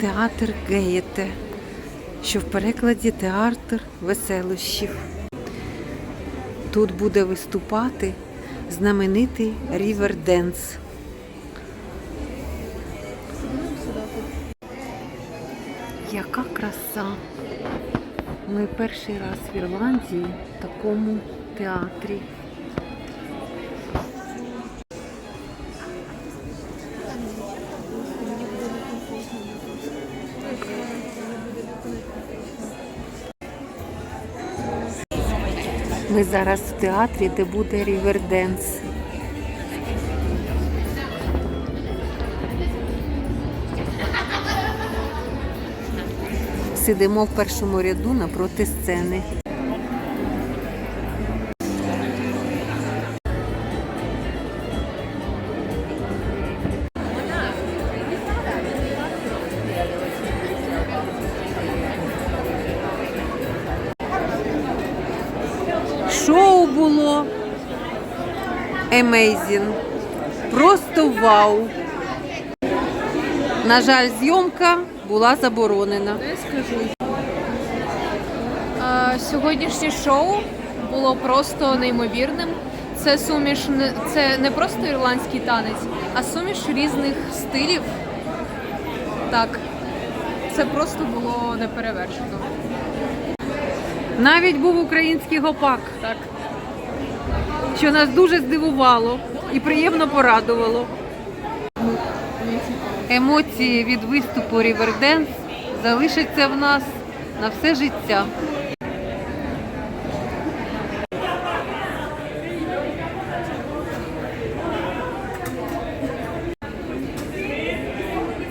Театр Геєте, що в перекладі театр веселощів. Тут буде виступати знаменитий Ріверденс. Яка краса! Ми перший раз в Ірландії в такому театрі. Ми зараз в театрі, де буде Ріверденс. Сидимо в першому ряду напроти сцени. Шоу було amazing. Просто вау. На жаль, зйомка була заборонена. Скажу. Сьогоднішнє шоу було просто неймовірним. Це суміш це не просто ірландський танець, а суміш різних стилів. Так, це просто було неперевершено. Навіть був український гопак, Так. що нас дуже здивувало і приємно порадувало. Емоції від виступу Ріверденс залишаться в нас на все життя.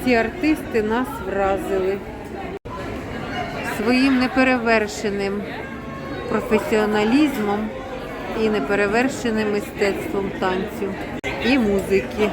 Ці артисти нас вразили своїм неперевершеним професіоналізмом і неперевершеним мистецтвом танцю і музики.